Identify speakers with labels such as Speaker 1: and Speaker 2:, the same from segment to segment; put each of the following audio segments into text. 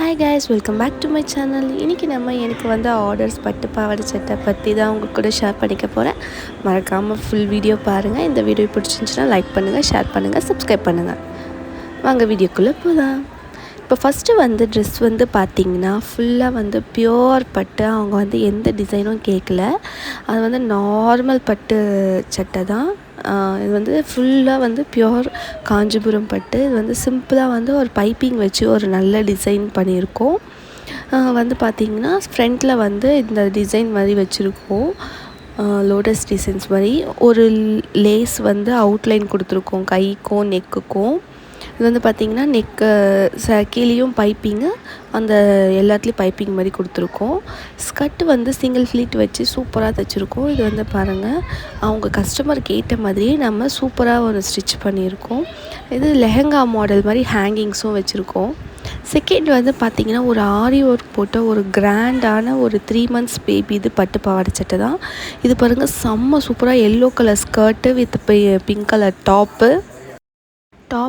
Speaker 1: Hi guys welcome back to my channel இன்றைக்கி நம்ம எனக்கு வந்து ஆர்டர்ஸ் பட்டு பாவாடை சட்டை பற்றி தான் உங்கள் கூட ஷேர் பண்ணிக்க போகிறேன் மறக்காமல் ஃபுல் வீடியோ பாருங்கள் இந்த வீடியோ பிடிச்சிருந்துச்சுன்னா லைக் பண்ணுங்கள் ஷேர் பண்ணுங்கள் சப்ஸ்கிரைப் பண்ணுங்கள் வாங்க வீடியோக்குள்ளே போகலாம் இப்போ ஃபஸ்ட்டு வந்து ட்ரெஸ் வந்து பார்த்திங்கன்னா ஃபுல்லாக வந்து பியோர் பட்டு அவங்க வந்து எந்த டிசைனும் கேட்கல அது வந்து நார்மல் பட்டு சட்டை தான். இது வந்து ஃபுல்லாக வந்து பியோர் காஞ்சிபுரம் பட்டு. இது வந்து சிம்பிளாக வந்து ஒரு பைப்பிங் வச்சு ஒரு நல்ல டிசைன் பண்ணியிருக்கோம். வந்து பார்த்திங்கன்னா ஃப்ரண்ட்டில் வந்து இந்த டிசைன் மாதிரி வச்சுருக்கோம். லோட்டஸ் டிசைன்ஸ் மாதிரி. ஒரு லேஸ் வந்து அவுட்லைன் கொடுத்துருக்கோம் கைக்கும் நெக்குக்கும் இது வந்து பார்த்திங்கன்னா நெக்கு ச கீழேயும் பைப்பிங்கு அந்த எல்லாத்துலேயும் பைப்பிங் மாதிரி கொடுத்துருக்கோம். ஸ்கர்ட் வந்து சிங்கிள் ஃப்ளீட் வச்சு சூப்பராக தைச்சிருக்கோம். இது வந்து பாருங்கள் அவங்க கஸ்டமருக்கு ஏற்ற மாதிரியே நம்ம சூப்பராக ஒரு ஸ்டிச் பண்ணியிருக்கோம். இது லெஹங்கா மாடல் மாதிரி ஹேங்கிங்ஸும் வச்சுருக்கோம். செகண்ட் வந்து பார்த்திங்கன்னா ஒரு ஆரி ஒர்க் போட்ட ஒரு கிராண்டான ஒரு த்ரீ மந்த்ஸ் பேபி இது பட்டு பாவாடை சட்டை தான். இது பாருங்கள் செம்ம சூப்பராக yellow colour skirt with pink colour top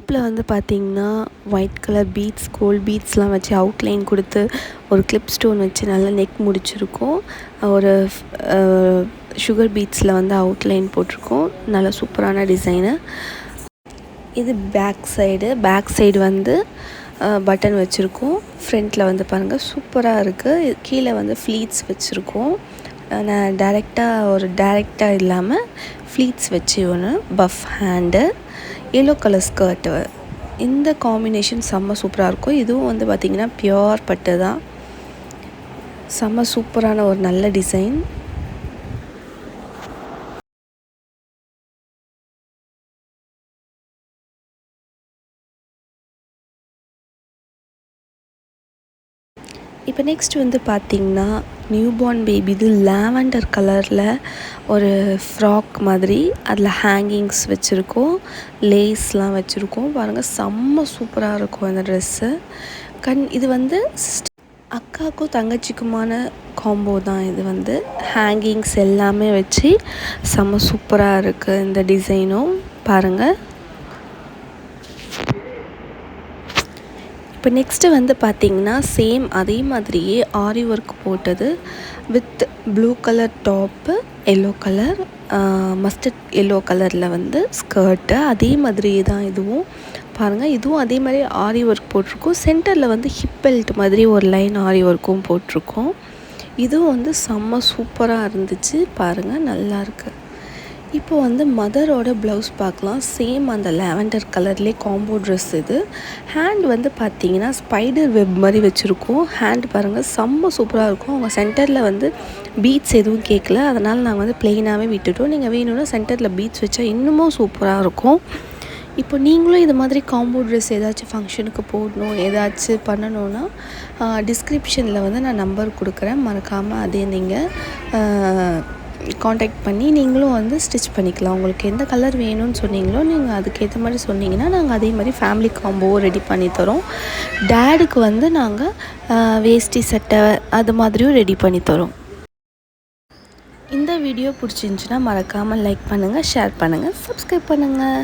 Speaker 1: டாப்பில் வந்து பார்த்திங்கன்னா ஒயிட் கலர் பீட்ஸ் கோல்ட் பீட்ஸ்லாம் வச்சு அவுட்லைன் கொடுத்து ஒரு கிளிப் ஸ்டோன் வச்சு நல்லா நெக் முடிச்சிருக்கோம். ஒரு சுகர் பீட்ஸில் வந்து அவுட்லைன் போட்டிருக்கோம். நல்லா சூப்பரான டிசைனு இது பேக் சைடு பேக் சைடு வந்து பட்டன் வச்சுருக்கோம். ஃப்ரண்ட்டில் வந்து பாருங்கள் சூப்பராக இருக்குது கீழே வந்து ஃப்ளீட்ஸ் வச்சுருக்கோம். நான் டேரெக்டாக ஒரு டேரெக்டாக இல்லாமல் ஃப்ளீட்ஸ் வச்சு ஒன்று puff hand yellow colour skirt இந்த காம்பினேஷன் செம்ம சூப்பராக இருக்கும். இதுவும் வந்து பார்த்திங்கன்னா பியோர் பட்டு தான். செம்ம சூப்பரான ஒரு நல்ல டிசைன் இப்போ நெக்ஸ்ட் வந்து பார்த்திங்கன்னா நியூ பார்ன் பேபி இது லாவெண்டர் கலரில் ஒரு ஃப்ராக் மாதிரி. அதில் ஹேங்கிங்ஸ் வச்சுருக்கோம். லேஸ்லாம் வச்சுருக்கோம். பாருங்கள் செம்ம சூப்பராக இருக்கும் அந்த ட்ரெஸ்ஸு கண் இது வந்து அக்காவுக்கும் தங்கச்சிக்குமான காம்போ தான் இது வந்து. ஹேங்கிங்ஸ் எல்லாமே வச்சு செம்ம சூப்பராக இருக்குது இந்த டிசைனும் பாருங்கள் இப்போ நெக்ஸ்ட்டு வந்து பார்த்திங்கன்னா சேம் அதே மாதிரியே ஆரி ஒர்க் போட்டது with blue colour top yellow colour mustard yellow கலரில் வந்து ஸ்கர்ட்டு அதே மாதிரியே தான் இதுவும். பாருங்கள் இதுவும் அதே மாதிரி ஆரி ஒர்க் போட்டிருக்கோம். சென்டரில் வந்து ஹிப் பெல்ட் மாதிரி ஒரு லைன் ஆரி ஒர்க்கும் போட்டிருக்கோம். இதுவும் வந்து செம்ம சூப்பராக இருந்துச்சு. பாருங்கள் நல்லாயிருக்கு இப்போ வந்து மதரோட ப்ளவுஸ் பார்க்கலாம். சேம் அந்த லாவெண்டர் கலர்லேயே காம்போ ட்ரெஸ் இது. ஹேண்ட் வந்து பார்த்தீங்கன்னா ஸ்பைடர் வெப் மாதிரி வச்சுருக்கோம். ஹேண்ட் பாருங்கள் செம்ம சூப்பராக இருக்கும். அவங்க சென்டரில் வந்து பீட்ஸ் எதுவும் கேட்கல அதனால் நாங்கள் வந்து ப்ளெயினாகவே விட்டுட்டோம். நீங்கள் வேணும்னா சென்டரில் பீட்ஸ் வச்சா இன்னமும் சூப்பராக இருக்கும். இப்போ நீங்களும் இது மாதிரி காம்போ ட்ரெஸ் ஏதாச்சும் ஃபங்க்ஷனுக்கு போடணும் ஏதாச்சும் பண்ணணும்னா டிஸ்கிரிப்ஷனில் வந்து நான் நம்பர் கொடுக்குறேன். மறக்காமல் அதே நீங்கள் காண்டாக்ட் பண்ணி நீங்களும் வந்து ஸ்டிச் பண்ணிக்கலாம். உங்களுக்கு எந்த கலர் வேணும்னு சொன்னீங்களோ நீங்கள் அதுக்கேற்ற மாதிரி சொன்னீங்கன்னா நாங்கள் அதே மாதிரி ஃபேமிலி காம்போவும் ரெடி பண்ணி தரோம். டேடுக்கு வந்து நாங்கள் வேஷ்டி சட்டை அது மாதிரியும் ரெடி பண்ணி தரோம். இந்த வீடியோ பிடிச்சிருந்துச்சின்னா மறக்காமல் லைக் பண்ணுங்கள் ஷேர் பண்ணுங்கள் சப்ஸ்கிரைப் பண்ணுங்கள்